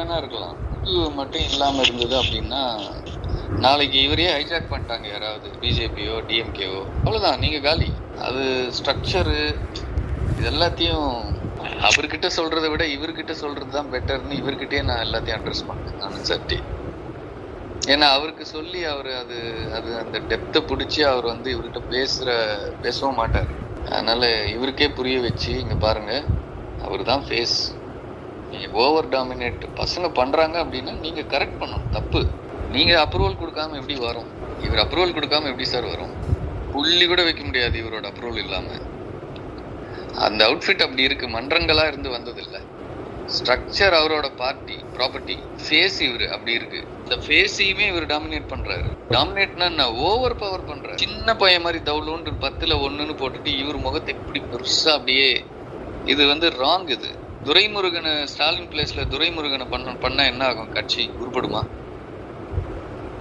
வேணா இருக்கலாம். இது மட்டும் இல்லாம இருந்தது அப்படின்னா நாளைக்கு இவரே ஹைஜாக் பண்ணிட்டாங்க யாராவது பிஜேபியோ டிஎம்கேவோ அவ்வளவுதான் நீங்க காலி. அது ஸ்ட்ரக்சரு இது எல்லாத்தையும் அவர்கிட்ட சொல்கிறத விட இவர்கிட்ட சொல்றது தான் பெட்டர்னு இவர்கிட்டயே நான் எல்லாத்தையும் அட்ரஸ் பண்ணேன் நான் சட்டி ஏன்னா அவருக்கு சொல்லி அவர் அது அது அந்த டெப்த்தை பிடிச்சி அவர் வந்து இவர்கிட்ட பேசுற பேசவும் மாட்டார். அதனால இவருக்கே புரிய வச்சு இங்க பாருங்க அவர் தான் ஃபேஸ் நீங்கள் ஓவர் டாமினேட் பசங்க பண்ணுறாங்க அப்படின்னா நீங்கள் கரெக்ட் பண்ணணும் தப்பு. நீங்கள் அப்ரூவல் கொடுக்காம எப்படி வரும்? இவர் அப்ரூவல் கொடுக்காம எப்படி சார் வரும்? புள்ளி கூட வைக்க முடியாது இவரோட அப்ரூவல் இல்லாமல் அந்த அவுட்ஃபிட் அப்படி இருக்கு மன்றங்களாக இருந்து வந்ததில்லை. ஸ்ட்ரக்சர் அவரோட பார்ட்டி ப்ராப்பர்ட்டி ஃபேஸ் இவர் அப்படி இருக்கு. இந்த ஃபேஸையுமே இவர் டாமினேட் பண்றாரு. டாமினேட்னா என்ன? ஓவர் பவர் பண்றாரு. சின்ன பையன் மாதிரி தவுளுன்னு பத்துல ஒண்ணுன்னு போட்டுட்டு இவர் முகத்தை இப்படி பெருசா அப்படியே இது வந்து ராங் இது. துரைமுருகனை ஸ்டாலின் பிளேஸ்ல துரைமுருகனை பண்ண பண்ணா என்ன ஆகும்? கட்சி உருப்படுமா?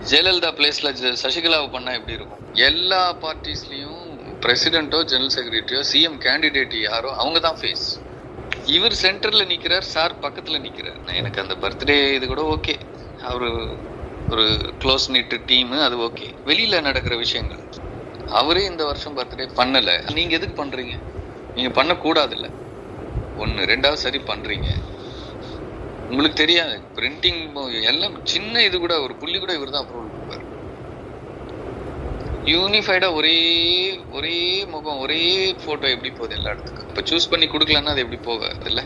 ஜெயலலிதா பிளேஸ்ல சசிகலாவை பண்ணா எப்படி இருக்கும்? எல்லா பார்ட்டிஸ்லயும் பிரசிடென்ட்டோ ஜெனரல் செக்ரட்டரியோ சிஎம் கேண்டிடேட் யாரோ அவங்க தான் ஃபேஸ் இவர் சென்டரில் நிற்கிறார் சார் பக்கத்தில் நிற்கிறார் எனக்கு அந்த பர்த்டே இது கூட ஓகே அவர் ஒரு க்ளோஸ் நீட்டு டீமு அது ஓகே வெளியில் நடக்கிற விஷயங்கள். அவரே இந்த வருஷம் பர்த்டே பண்ணலை. நீங்கள் எதுக்கு பண்ணுறீங்க நீங்கள் பண்ணக்கூடாது இல்லை ஒன்று ரெண்டாவது சரி பண்ணுறீங்க உங்களுக்கு தெரியாது. பிரிண்டிங் எல்லாம் சின்ன இது கூட ஒரு புள்ளி கூட இவர் தான் அப்ரூவல் கொடுப்பார் யூனிஃபைடாக ஒரே ஒரே முகம் ஒரே ஃபோட்டோ எப்படி போகுது எல்லா இடத்துக்கும்? இப்போ சூஸ் பண்ணி கொடுக்கலன்னா அது எப்படி போகாது இல்லை?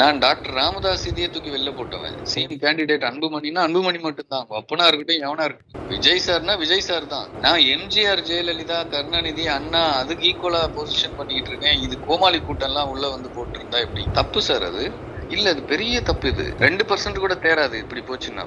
நான் டாக்டர் ராமதாஸ் இதையே தூக்கி வெளில போட்டவன். சேம் கேண்டிடேட் அன்புமணினா அன்புமணி மட்டும்தான். அப்பனா இருக்கட்டும் எவனா இருக்கட்டும் விஜய் சார்னா விஜய் சார் தான். நான் எம்ஜிஆர் ஜெயலலிதா கருணாநிதி அண்ணா அதுக்கு ஈக்குவலா பொசிஷன் பண்ணிட்டு இருக்கேன். இது கோமாளி கூட்டம்லாம் உள்ள வந்து போட்டிருந்தா எப்படி? தப்பு சார் அது. இல்ல அது பெரிய தப்பு இது. ரெண்டு பர்சன்ட் கூட தேராது. இப்படி போச்சுன்னா.